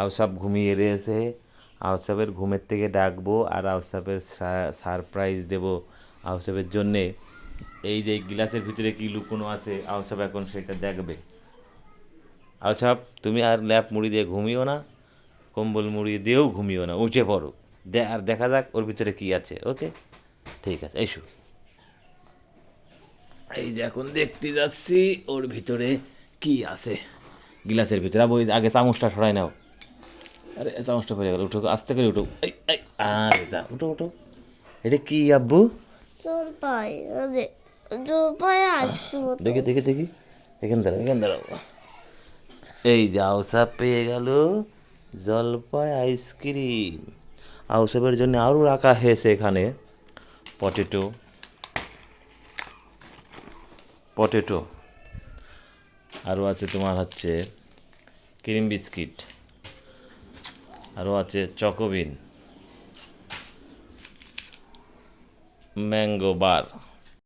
আউসাপ ঘুমিয়ে রয়েছে। আউসাপের ঘুমের থেকে ডাকবো আর আউসাপের সারপ্রাইজ দেব আউসাপের জন্যে। এই যে গ্লাসের ভিতরে কি লুকোনো আছে আউসাপ এখন সেটা দেখবে। আউসাপ তুমি আর ল্যাপ মুড়ি দিয়ে ঘুমিও না, কম্বল মুড়ি দিয়েও ঘুমিও না, উঠে পড়ো। আর দেখা যাক ওর ভিতরে কি আছে, ওকে? ঠিক আছে, এসো। এই যে এখন দেখতে যাচ্ছি, ওর ভিতরে কি আছে? গিলাসের ভিতরে। আগে চামচটা সরাই নাও। আরে চামচটা পড়ে গেল উঠো আস্তে করে উঠো। এই এই আরে যা উঠো উঠো। এটা কি আব্বু? জলপাই জলপাই আইসক্রিম দেখি দেখি দেখি। এখান দাঁড়াও এখান দাঁড়াও। এই যে আউসাপ পেয়ে গেল জলপাই আইসক্রিম। আউসাপের জন্য আরও রাখা হয়েছে এখানে। পটেটো পটেটো আরও আছে তোমার হচ্ছে ক্রিম বিস্কিট আরও আছে চকোবিন। ম্যাঙ্গো বার।